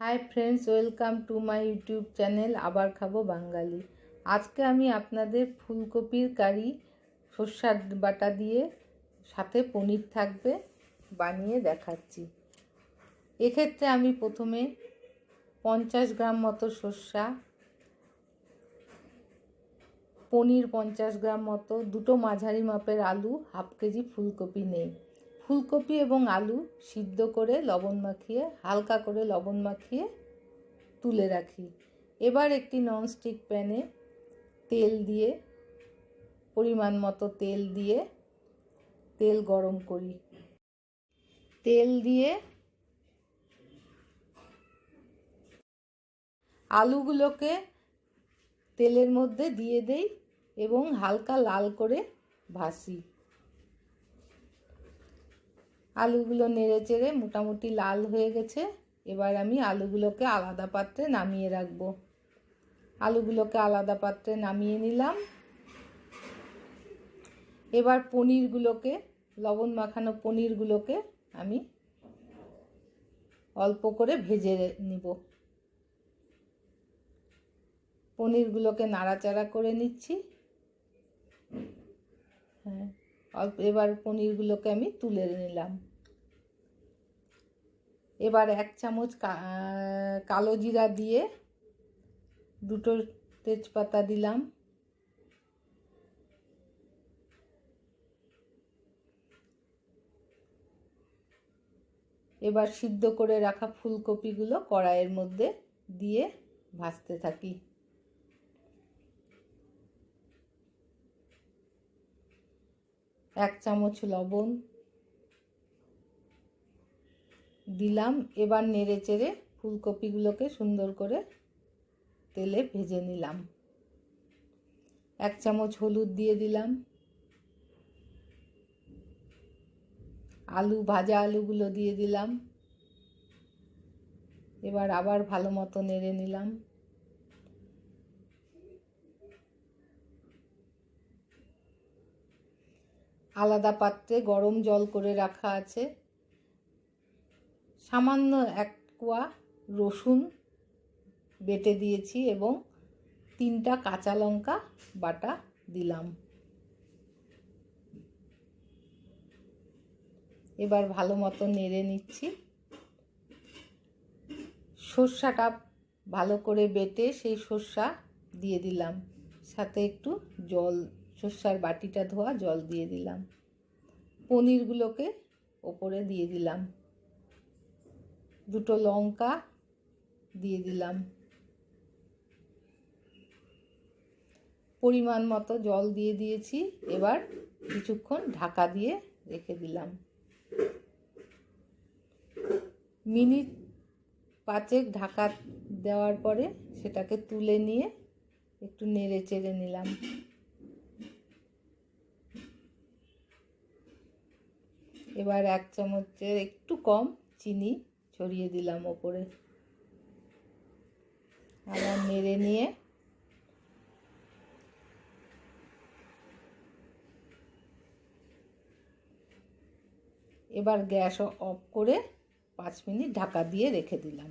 Hi friends welcome to my YouTube channel আবার খাব বাঙালি। আজকে আমি আপনাদের ফুলকপির কারি, সর্ষার বাটা দিয়ে সাথে পনির থাকবে বানিয়ে দেখাচ্ছি। এক্ষেত্রে আমি প্রথমে পঞ্চাশ গ্রাম মতো সর্ষা, পনির পঞ্চাশ গ্রাম মতো, দুটো মাঝারি মাপের আলু, হাফ কেজি ফুলকপি নেই। ফুলকপি এবং আলু সিদ্ধ করে লবণ মাখিয়ে, হালকা করে লবণ মাখিয়ে তুলে রাখি। এবার একটি ননস্টিক প্যানে তেল দিয়ে, পরিমাণ মতো তেল দিয়ে তেল গরম করি। তেল দিয়ে আলুগুলোকে তেলের মধ্যে দিয়ে দেই এবং হালকা লাল করে ভাসি। আলুগুলো নেড়ে চেড়ে মোটামুটি লাল হয়ে গেছে, এবার আমি আলুগুলোকে আলাদা পাত্রে নামিয়ে রাখব। আলুগুলোকে আলাদা পাত্রে নামিয়ে নিলাম। এবার পনিরগুলোকে, লবণ মাখানো পনিরগুলোকে আমি অল্প করে ভেজে নিব। পনিরগুলোকে নাড়াচাড়া করে নিচ্ছি। হ্যাঁ অল্প এবার পনিরগুলোকে আমি তুলে নিলাম। এবার এক চামচ কালো জিরা দিয়ে দুটো তেজপাতা দিলাম। এবার সিদ্ধ করে রাখা ফুলকপিগুলো কড়াইয়ের মধ্যে দিয়ে ভাজতে থাকি। এক চামচ লবণ দিলাম। এবার নেড়ে চেড়ে ফুলকপিগুলোকে সুন্দর করে তেলে ভেজে নিলাম। এক চামচ হলুদ দিয়ে দিলাম। আলু, ভাজা আলুগুলো দিয়ে দিলাম। এবার আবার ভালো মতো নেড়ে নিলাম। আলাদা পাত্রে গরম জল করে রাখা আছে। সামান্য এক কোয়া রসুন বেটে দিয়েছি এবং তিনটা কাঁচা লঙ্কা বাটা দিলাম। এবার ভালো মতো নেড়ে নিচ্ছি। সর্ষাটা ভালো করে বেটে সেই সর্ষা দিয়ে দিলাম। সাথে একটু জল, সর্ষার বাটিটা ধোয়া জল দিয়ে দিলাম। পনিরগুলোকে ওপরে দিয়ে দিলাম। দুটো লঙ্কা দিয়ে দিলাম। পরিমাণ মতো জল দিয়ে দিয়েছি। এবার কিছুক্ষণ ঢাকা দিয়ে রেখে দিলাম। মিনিট পাঁচেক ঢাকা দেওয়ার পরে সেটাকে তুলে নিয়ে একটু নেড়ে চেড়ে নিলাম। এবার এক চামচের একটু কম চিনি ছড়িয়ে দিলাম ওপরে। আবার নেড়ে নিয়ে এবার গ্যাস অফ করে পাঁচ মিনিট ঢাকা দিয়ে রেখে দিলাম।